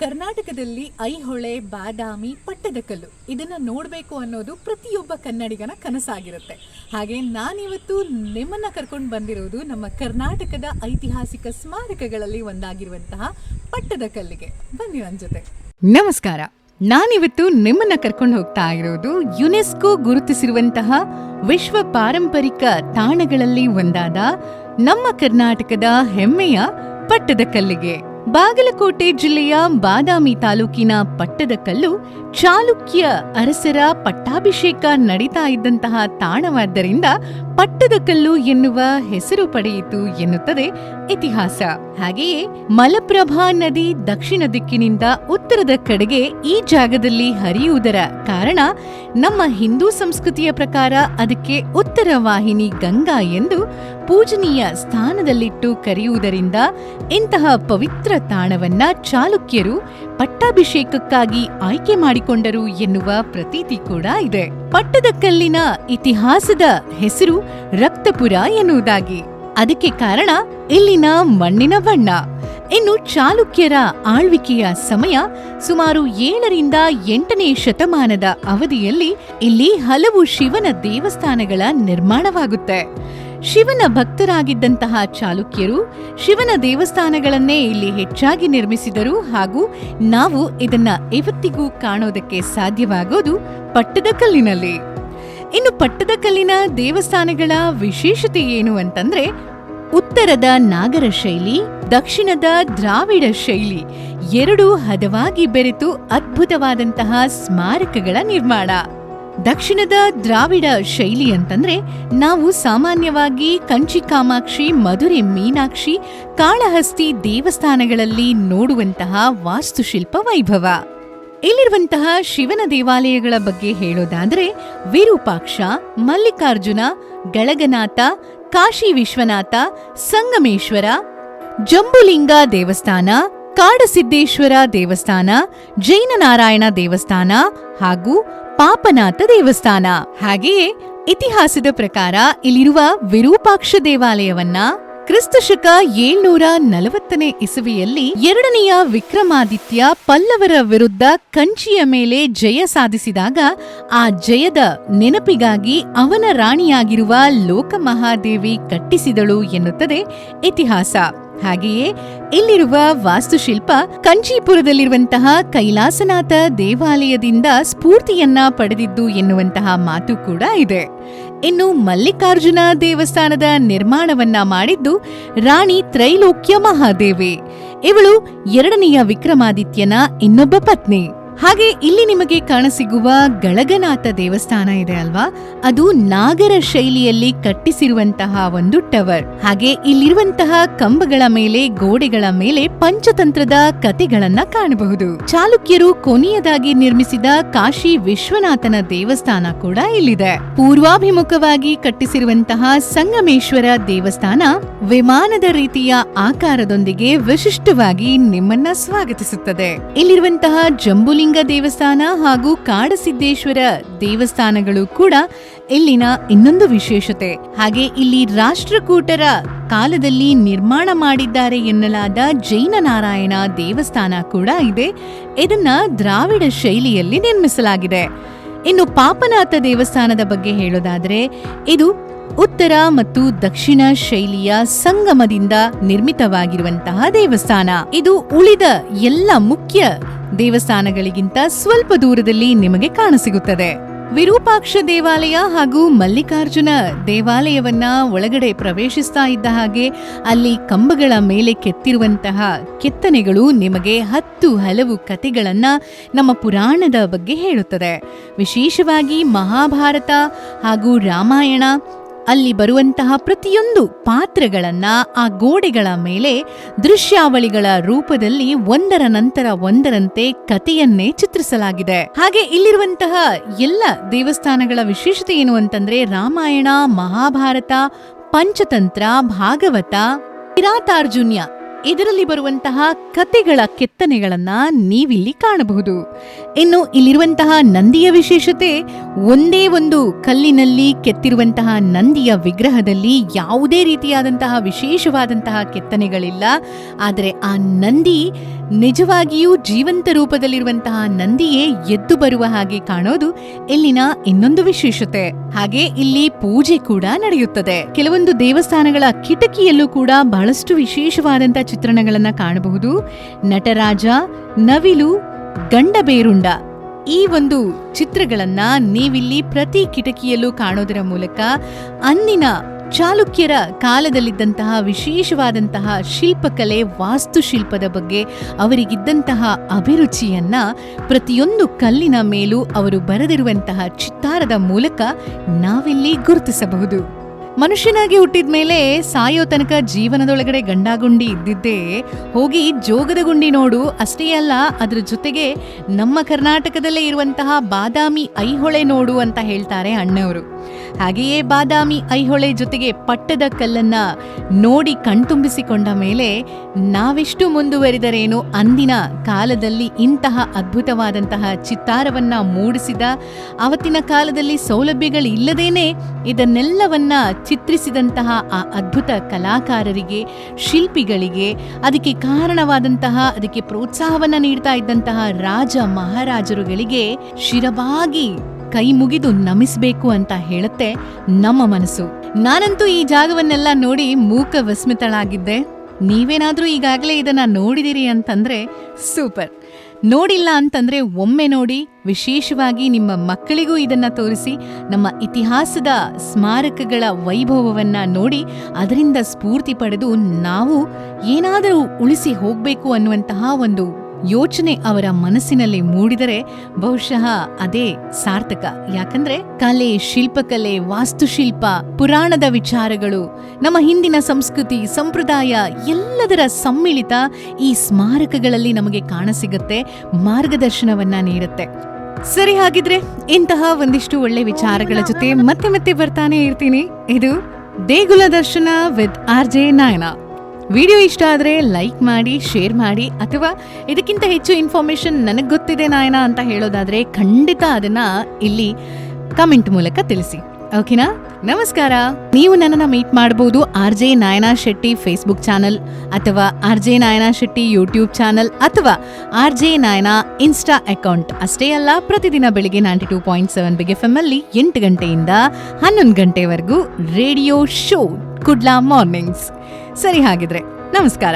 ಕರ್ನಾಟಕದಲ್ಲಿ ಐಹೊಳೆ, ಬಾದಾಮಿ ಪಟ್ಟದಕಲ್ಲು ಇದನ್ನ ನೋಡಬೇಕು ಅನ್ನೋದು ಪ್ರತಿಯೊಬ್ಬ ಕನ್ನಡಿಗನ ಕನಸಾಗಿರುತ್ತೆ. ಹಾಗೆ ನಾನಿವತ್ತು ನಿಮ್ಮನ್ನ ಕರ್ಕೊಂಡು ಬಂದಿರೋದು ನಮ್ಮ ಕರ್ನಾಟಕದ ಐತಿಹಾಸಿಕ ಸ್ಮಾರಕಗಳಲ್ಲಿ ಒಂದಾಗಿರುವಂತಹ ಪಟ್ಟದಕಲ್ಲಿಗೆ ಬನ್ನಿ ನನ್ನ ಜೊತೆ. ನಮಸ್ಕಾರ. ನಾನಿವತ್ತು ನಿಮ್ಮನ್ನ ಕರ್ಕೊಂಡು ಹೋಗ್ತಾ ಇರೋದು ಯುನೆಸ್ಕೋ ಗುರುತಿಸಿರುವಂತಹ ವಿಶ್ವ ಪಾರಂಪರಿಕ ತಾಣಗಳಲ್ಲಿ ಒಂದಾದ ನಮ್ಮ ಕರ್ನಾಟಕದ ಹೆಮ್ಮೆಯ ಪಟ್ಟದಕಲ್ಲಿಗೆ ಬಾಗಲಕೋಟೆ ಜಿಲ್ಲೆಯ ಬಾದಾಮಿ ತಾಲೂಕಿನ ಪಟ್ಟದಕಲ್ಲು ಚಾಲುಕ್ಯ ಅರಸರ ಪಟ್ಟಾಭಿಷೇಕ ನಡೀತಾ ಇದ್ದಂತಹ ತಾಣವಾದ್ದರಿಂದ ಪಟ್ಟದಕಲ್ಲು ಎನ್ನುವ ಹೆಸರು ಪಡೆಯಿತು ಎನ್ನುತ್ತದೆ ಇತಿಹಾಸ. ಹಾಗೆಯೇ ಮಲಪ್ರಭಾ ನದಿ ದಕ್ಷಿಣ ದಿಕ್ಕಿನಿಂದ ಉತ್ತರದ ಕಡೆಗೆ ಈ ಜಾಗದಲ್ಲಿ ಹರಿಯುವುದರ ಕಾರಣ ನಮ್ಮ ಹಿಂದೂ ಸಂಸ್ಕೃತಿಯ ಪ್ರಕಾರ ಅದಕ್ಕೆ ಉತ್ತರ ವಾಹಿನಿ ಗಂಗಾ ಎಂದು ಪೂಜನೀಯ ಸ್ಥಾನದಲ್ಲಿಟ್ಟು ಕರೆಯುವುದರಿಂದ ಇಂತಹ ಪವಿತ್ರ ತಾಣವನ್ನ ಚಾಲುಕ್ಯರು ಪಟ್ಟಾಭಿಷೇಕಕ್ಕಾಗಿ ಆಯ್ಕೆ ಮಾಡಿಕೊಂಡರು ಎನ್ನುವ ಪ್ರತೀತಿ ಕೂಡ ಇದೆ. ಪಟ್ಟದಕಲ್ಲಿನ ಇತಿಹಾಸದ ಹೆಸರು ರಕ್ತಪುರ ಎನ್ನುವುದಾಗಿ. ಅದಕ್ಕೆ ಕಾರಣ ಇಲ್ಲಿನ ಮಣ್ಣಿನ ಬಣ್ಣ. ಇನ್ನು ಚಾಲುಕ್ಯರ ಆಳ್ವಿಕೆಯ ಸಮಯ ಸುಮಾರು ಏಳರಿಂದ ಎಂಟನೇ ಶತಮಾನದ ಅವಧಿಯಲ್ಲಿ ಇಲ್ಲಿ ಹಲವು ಶಿವನ ದೇವಸ್ಥಾನಗಳ ನಿರ್ಮಾಣವಾಗುತ್ತೆ. ಶಿವನ ಭಕ್ತರಾಗಿದ್ದಂತಹ ಚಾಲುಕ್ಯರು ಶಿವನ ದೇವಸ್ಥಾನಗಳನ್ನೇ ಇಲ್ಲಿ ಹೆಚ್ಚಾಗಿ ನಿರ್ಮಿಸಿದರು ಹಾಗೂ ನಾವು ಇದನ್ನ ಇವತ್ತಿಗೂ ಕಾಣೋದಕ್ಕೆ ಸಾಧ್ಯವಾಗೋದು ಪಟ್ಟದಕಲ್ಲಿನಲ್ಲಿ ಇನ್ನು ಪಟ್ಟದಕಲ್ಲಿನ ದೇವಸ್ಥಾನಗಳ ವಿಶೇಷತೆ ಏನು ಅಂತಂದ್ರೆ, ಉತ್ತರದ ನಾಗರ ಶೈಲಿ, ದಕ್ಷಿಣದ ದ್ರಾವಿಡ ಶೈಲಿ ಎರಡೂ ಹದವಾಗಿ ಬೆರೆತು ಅದ್ಭುತವಾದಂತಹ ಸ್ಮಾರಕಗಳ ನಿರ್ಮಾಣ. ದಕ್ಷಿಣದ ದ್ರಾವಿಡ ಶೈಲಿ ಅಂತಂದ್ರೆ ನಾವು ಸಾಮಾನ್ಯವಾಗಿ ಕಂಚಿ ಕಾಮಾಕ್ಷಿ, ಮಧುರೆ ಮೀನಾಕ್ಷಿ, ಕಾಳಹಸ್ತಿ ದೇವಸ್ಥಾನಗಳಲ್ಲಿ ನೋಡುವಂತಹ ವಾಸ್ತುಶಿಲ್ಪ ವೈಭವ. ಇಲ್ಲಿರುವಂತಹ ಶಿವನ ದೇವಾಲಯಗಳ ಬಗ್ಗೆ ಹೇಳೋದಾದ್ರೆ ವಿರೂಪಾಕ್ಷ, ಮಲ್ಲಿಕಾರ್ಜುನ, ಗಳಗನಾಥ, ಕಾಶಿ ವಿಶ್ವನಾಥ, ಸಂಗಮೇಶ್ವರ, ಜಂಬುಲಿಂಗ ದೇವಸ್ಥಾನ, ಕಾಡಸಿದ್ದೇಶ್ವರ ದೇವಸ್ಥಾನ, ಜೈನನಾರಾಯಣ ದೇವಸ್ಥಾನ ಹಾಗೂ ಪಾಪನಾಥ ದೇವಸ್ಥಾನ. ಹಾಗೆಯೇ ಇತಿಹಾಸದ ಪ್ರಕಾರ ಇಲ್ಲಿರುವ ವಿರೂಪಾಕ್ಷ ದೇವಾಲಯವನ್ನ ಕ್ರಿಸ್ತಶಕ ಏಳ್ನೂರ ನಲವತ್ತನೇ ಇಸವಿಯಲ್ಲಿ ಎರಡನೆಯ ವಿಕ್ರಮಾದಿತ್ಯ ಪಲ್ಲವರ ವಿರುದ್ಧ ಕಂಚಿಯ ಮೇಲೆ ಜಯ ಸಾಧಿಸಿದಾಗ ಆ ಜಯದ ನೆನಪಿಗಾಗಿ ಅವನ ರಾಣಿಯಾಗಿರುವ ಲೋಕಮಹಾದೇವಿ ಕಟ್ಟಿಸಿದಳು ಎನ್ನುತ್ತದೆ ಇತಿಹಾಸ. ಹಾಗೆಯೇ ಇಲ್ಲಿರುವ ವಾಸ್ತುಶಿಲ್ಪ ಕಂಚೀಪುರದಲ್ಲಿರುವಂತಹ ಕೈಲಾಸನಾಥ ದೇವಾಲಯದಿಂದ ಸ್ಫೂರ್ತಿಯನ್ನ ಪಡೆದಿದ್ದು ಎನ್ನುವಂತಹ ಮಾತು ಕೂಡ ಇದೆ. ಇನ್ನು ಮಲ್ಲಿಕಾರ್ಜುನ ದೇವಸ್ಥಾನದ ನಿರ್ಮಾಣವನ್ನ ಮಾಡಿದ್ದು ರಾಣಿ ತ್ರೈಲೋಕ್ಯ ಮಹಾದೇವಿ. ಇವಳು ಎರಡನೆಯ ವಿಕ್ರಮಾದಿತ್ಯನ ಇನ್ನೊಬ್ಬ ಪತ್ನಿ. ಹಾಗೆ ಇಲ್ಲಿ ನಿಮಗೆ ಕಾಣಸಿಗುವ ಗಳಗನಾಥ ದೇವಸ್ಥಾನ ಇದೆ ಅಲ್ವಾ? ಅದು ನಾಗರ ಶೈಲಿಯಲ್ಲಿ ಕಟ್ಟಿಸಿರುವಂತಹ ಒಂದು ಟವರ್. ಹಾಗೆ ಇಲ್ಲಿರುವಂತಹ ಕಂಬಗಳ ಮೇಲೆ, ಗೋಡೆಗಳ ಮೇಲೆ ಪಂಚತಂತ್ರದ ಕತೆಗಳನ್ನ ಕಾಣಬಹುದು. ಚಾಲುಕ್ಯರು ಕೊನೆಯದಾಗಿ ನಿರ್ಮಿಸಿದ ಕಾಶಿ ವಿಶ್ವನಾಥನ ದೇವಸ್ಥಾನ ಕೂಡ ಇಲ್ಲಿದೆ. ಪೂರ್ವಾಭಿಮುಖವಾಗಿ ಕಟ್ಟಿಸಿರುವಂತಹ ಸಂಗಮೇಶ್ವರ ದೇವಸ್ಥಾನ ವಿಮಾನದ ರೀತಿಯ ಆಕಾರದೊಂದಿಗೆ ವಿಶಿಷ್ಟವಾಗಿ ನಿಮ್ಮನ್ನ ಸ್ವಾಗತಿಸುತ್ತದೆ. ಇಲ್ಲಿರುವಂತಹ ಜಂಬುಲಿಂಗ ದೇವಸ್ಥಾನ ಹಾಗೂ ಕಾಡಸಿದ್ದೇಶ್ವರ ದೇವಸ್ಥಾನಗಳು ಕೂಡ ಇಲ್ಲಿನ ಇನ್ನೊಂದು ವಿಶೇಷತೆ. ಹಾಗೆ ಇಲ್ಲಿ ರಾಷ್ಟ್ರಕೂಟರ ಕಾಲದಲ್ಲಿ ನಿರ್ಮಾಣ ಮಾಡಿದ್ದಾರೆ ಎನ್ನಲಾದ ಜೈನ ನಾರಾಯಣ ದೇವಸ್ಥಾನ ಕೂಡ ಇದೆ. ಇದನ್ನ ದ್ರಾವಿಡ ಶೈಲಿಯಲ್ಲಿ ನಿರ್ಮಿಸಲಾಗಿದೆ. ಇನ್ನು ಪಾಪನಾಥ ದೇವಸ್ಥಾನದ ಬಗ್ಗೆ ಹೇಳೋದಾದ್ರೆ, ಇದು ಉತ್ತರ ಮತ್ತು ದಕ್ಷಿಣ ಶೈಲಿಯ ಸಂಗಮದಿಂದ ನಿರ್ಮಿತವಾಗಿರುವಂತಹ ದೇವಸ್ಥಾನ. ಇದು ಉಳಿದ ಎಲ್ಲ ಮುಖ್ಯ ದೇವಸ್ಥಾನಗಳಿಗಿಂತ ಸ್ವಲ್ಪ ದೂರದಲ್ಲಿ ನಿಮಗೆ ಕಾಣಸಿಗುತ್ತದೆ. ವಿರೂಪಾಕ್ಷ ದೇವಾಲಯ ಹಾಗೂ ಮಲ್ಲಿಕಾರ್ಜುನ ದೇವಾಲಯವನ್ನ ಒಳಗಡೆ ಪ್ರವೇಶಿಸ್ತಾ ಇದ್ದ ಹಾಗೆ ಅಲ್ಲಿ ಕಂಬಗಳ ಮೇಲೆ ಕೆತ್ತಿರುವಂತಹ ಕೆತ್ತನೆಗಳು ನಿಮಗೆ ಹತ್ತು ಹಲವು ಕತೆಗಳನ್ನ ನಮ್ಮ ಪುರಾಣದ ಬಗ್ಗೆ ಹೇಳುತ್ತದೆ. ವಿಶೇಷವಾಗಿ ಮಹಾಭಾರತ ಹಾಗೂ ರಾಮಾಯಣ ಅಲ್ಲಿ ಬರುವಂತಹ ಪ್ರತಿಯೊಂದು ಪಾತ್ರಗಳನ್ನ ಆ ಗೋಡೆಗಳ ಮೇಲೆ ದೃಶ್ಯಾವಳಿಗಳ ರೂಪದಲ್ಲಿ ಒಂದರ ನಂತರ ಒಂದರಂತೆ ಕಥೆಯನ್ನೇ ಚಿತ್ರಿಸಲಾಗಿದೆ. ಹಾಗೆ ಇಲ್ಲಿರುವಂತಹ ಎಲ್ಲ ದೇವಸ್ಥಾನಗಳ ವಿಶೇಷತೆ ಏನು ಅಂತಂದ್ರೆ ರಾಮಾಯಣ, ಮಹಾಭಾರತ, ಪಂಚತಂತ್ರ, ಭಾಗವತ, ಕಿರಾತಾರ್ಜುನ್ಯ ಇದರಲ್ಲಿ ಬರುವಂತಹ ಕತೆಗಳ ಕೆತ್ತನೆಗಳನ್ನ ನೀವಿಲ್ಲಿ ಕಾಣಬಹುದು. ಇನ್ನು ಇಲ್ಲಿರುವಂತಹ ನಂದಿಯ ವಿಶೇಷತೆ, ಒಂದೇ ಒಂದು ಕಲ್ಲಿನಲ್ಲಿ ಕೆತ್ತಿರುವಂತಹ ನಂದಿಯ ವಿಗ್ರಹದಲ್ಲಿ ಯಾವುದೇ ರೀತಿಯಾದಂತಹ ವಿಶೇಷವಾದಂತಹ ಕೆತ್ತನೆಗಳಿಲ್ಲ. ಆದರೆ ಆ ನಂದಿ ನಿಜವಾಗಿಯೂ ಜೀವಂತ ರೂಪದಲ್ಲಿರುವಂತಹ ನಂದಿಯೇ ಎದ್ದು ಬರುವ ಹಾಗೆ ಕಾಣೋದು ಇಲ್ಲಿನ ಇನ್ನೊಂದು ವಿಶೇಷತೆ. ಹಾಗೆ ಇಲ್ಲಿ ಪೂಜೆ ಕೂಡ ನಡೆಯುತ್ತದೆ. ಕೆಲವೊಂದು ದೇವಸ್ಥಾನಗಳ ಕಿಟಕಿಯಲ್ಲೂ ಕೂಡ ಬಹಳಷ್ಟು ವಿಶೇಷವಾದಂತಹ ಚಿತ್ರಣಗಳನ್ನ ಕಾಣಬಹುದು. ನಟರಾಜ, ನವಿಲು, ಗಂಡಬೇರುಂಡ ಈ ಒಂದು ಚಿತ್ರಗಳನ್ನ ನೀವಿಲ್ಲಿ ಪ್ರತಿ ಕಿಟಕಿಯಲ್ಲೂ ಕಾಣೋದರ ಮೂಲಕ ಅಂದಿನ ಚಾಲುಕ್ಯರ ಕಾಲದಲ್ಲಿದ್ದಂತಹ ವಿಶೇಷವಾದಂತಹ ಶಿಲ್ಪಕಲೆ ವಾಸ್ತುಶಿಲ್ಪದ ಬಗ್ಗೆ ಅವರಿಗಿದ್ದಂತಹ ಅಭಿರುಚಿಯನ್ನ ಪ್ರತಿಯೊಂದು ಕಲ್ಲಿನ ಮೇಲೂ ಅವರು ಬರೆದಿರುವಂತಹ ಚಿತ್ತಾರದ ಮೂಲಕ ನಾವಿಲ್ಲಿ ಗುರುತಿಸಬಹುದು. ಮನುಷ್ಯನಾಗಿ ಹುಟ್ಟಿದ ಮೇಲೆ ಸಾಯೋ ತನಕ ಜೀವನದೊಳಗಡೆ ಗಂಡಾಗುಂಡಿ ಇದ್ದಿದ್ದೇ ಹೋಗಿ ಜೋಗದ ಗುಂಡಿ ನೋಡು, ಅಷ್ಟೇ ಅಲ್ಲ, ಅದ್ರ ಜೊತೆಗೆ ನಮ್ಮ ಕರ್ನಾಟಕದಲ್ಲೇ ಇರುವಂತಹ ಬಾದಾಮಿ ಐಹೊಳೆ ನೋಡು ಅಂತ ಹೇಳ್ತಾರೆ ಅಣ್ಣವರು. ಹಾಗೆಯೇ ಬಾದಾಮಿ ಐಹೊಳೆ ಜೊತೆಗೆ ಪಟ್ಟದ ಕಲ್ಲನ್ನ ನೋಡಿ ಕಣ್ತುಂಬಿಸಿಕೊಂಡ ಮೇಲೆ ನಾವೆಷ್ಟು ಮುಂದುವರಿದರೇನು ಅಂದಿನ ಕಾಲದಲ್ಲಿ ಇಂತಹ ಅದ್ಭುತವಾದಂತಹ ಚಿತ್ತಾರವನ್ನ ಮೂಡಿಸಿದ ಅವತ್ತಿನ ಕಾಲದಲ್ಲಿ ಸೌಲಭ್ಯಗಳಿಲ್ಲದೇನೆ ಇದನ್ನೆಲ್ಲವನ್ನ ಚಿತ್ರಿಸಿದಂತಹ ಆ ಅದ್ಭುತ ಕಲಾಕಾರರಿಗೆ, ಶಿಲ್ಪಿಗಳಿಗೆ, ಅದಕ್ಕೆ ಕಾರಣವಾದಂತಹ, ಅದಕ್ಕೆ ಪ್ರೋತ್ಸಾಹವನ್ನ ನೀಡ್ತಾ ಇದ್ದಂತಹ ರಾಜ ಮಹಾರಾಜರುಗಳಿಗೆ ಶಿರವಾಗಿ ಕೈ ಮುಗಿದು ನಮಿಸ್ಬೇಕು ಅಂತ ಹೇಳುತ್ತೆ ನಮ್ಮ ಮನಸ್ಸು. ನಾನಂತೂ ಈ ಜಾಗವನ್ನೆಲ್ಲ ನೋಡಿ ಮೂಕ ವಿಸ್ಮಿತಳಾಗಿದ್ದೆ. ನೀವೇನಾದ್ರೂ ಈಗಾಗಲೇ ಇದನ್ನ ನೋಡಿದಿರಿ ಅಂತಂದ್ರೆ ಸೂಪರ್. ನೋಡಿಲ್ಲ ಅಂತಂದ್ರೆ ಒಮ್ಮೆ ನೋಡಿ ವಿಶೇಷವಾಗಿ ನಿಮ್ಮ ಮಕ್ಕಳಿಗೂ ಇದನ್ನ ತೋರಿಸಿ, ನಮ್ಮ ಇತಿಹಾಸದ ಸ್ಮಾರಕಗಳ ವೈಭವವನ್ನ ನೋಡಿ ಅದರಿಂದ ಸ್ಫೂರ್ತಿ ಪಡೆದು ನಾವು ಏನಾದರೂ ಉಳಿಸಿ ಹೋಗಬೇಕು ಅನ್ನುವಂತಹ ಒಂದು ಯೋಚನೆ ಅವರ ಮನಸ್ಸಿನಲ್ಲಿ ಮೂಡಿದರೆ ಬಹುಶಃ ಅದೇ ಸಾರ್ಥಕ. ಯಾಕಂದ್ರೆ ಕಲೆ, ಶಿಲ್ಪಕಲೆ, ವಾಸ್ತುಶಿಲ್ಪ, ಪುರಾಣದ ವಿಚಾರಗಳು, ನಮ್ಮ ಹಿಂದಿನ ಸಂಸ್ಕೃತಿ, ಸಂಪ್ರದಾಯ ಎಲ್ಲದರ ಸಮ್ಮಿಳಿತ ಈ ಸ್ಮಾರಕಗಳಲ್ಲಿ ನಮಗೆ ಕಾಣಸಿಗುತ್ತೆ, ಮಾರ್ಗದರ್ಶನವನ್ನ ನೀಡುತ್ತೆ. ಸರಿ ಹಾಗಿದ್ರೆ ಇಂತಹ ಒಂದಿಷ್ಟು ಒಳ್ಳೆ ವಿಚಾರಗಳ ಜೊತೆ ಮತ್ತೆ ಮತ್ತೆ ಬರ್ತಾನೆ ಇರ್ತೀನಿ. ಇದು ದೇಗುಲ ದರ್ಶನ with R J Nayana. Video ಇಷ್ಟ ಆದರೆ ಲೈಕ್ ಮಾಡಿ, ಶೇರ್ ಮಾಡಿ, ಅಥವಾ ಇದಕ್ಕಿಂತ ಹೆಚ್ಚು ಇನ್ಫಾರ್ಮೇಷನ್ ನನಗೆ ಗೊತ್ತಿದೆ ನಾಯನ ಅಂತ ಹೇಳೋದಾದರೆ ಖಂಡಿತ ಅದನ್ನು ಇಲ್ಲಿ ಕಮೆಂಟ್ ಮೂಲಕ ತಿಳಿಸಿ. ಓಕೆನಾ ನಮಸ್ಕಾರ. ನೀವು ನನ್ನನ್ನು ಮೀಟ್ ಮಾಡಬಹುದು R J Nayana Shetty Facebook channel ಅಥವಾ R J Nayana Shetty YouTube channel ಅಥವಾ R J Nayana insta account ಅಷ್ಟೇ ಅಲ್ಲ, ಪ್ರತಿದಿನ ಬೆಳಿಗ್ಗೆ ninety two point seven big M ಅಲ್ಲಿ ಎಂಟು ಗಂಟೆಯಿಂದ ಹನ್ನೊಂದು ಗಂಟೆವರೆಗೂ ರೇಡಿಯೋ ಶೋ. ಕುಡ್ಲಾ ಮಾರ್ನಿಂಗ್ಸ್ ಸರಿ ಹಾಗಿದ್ರೆ ನಮಸ್ಕಾರ.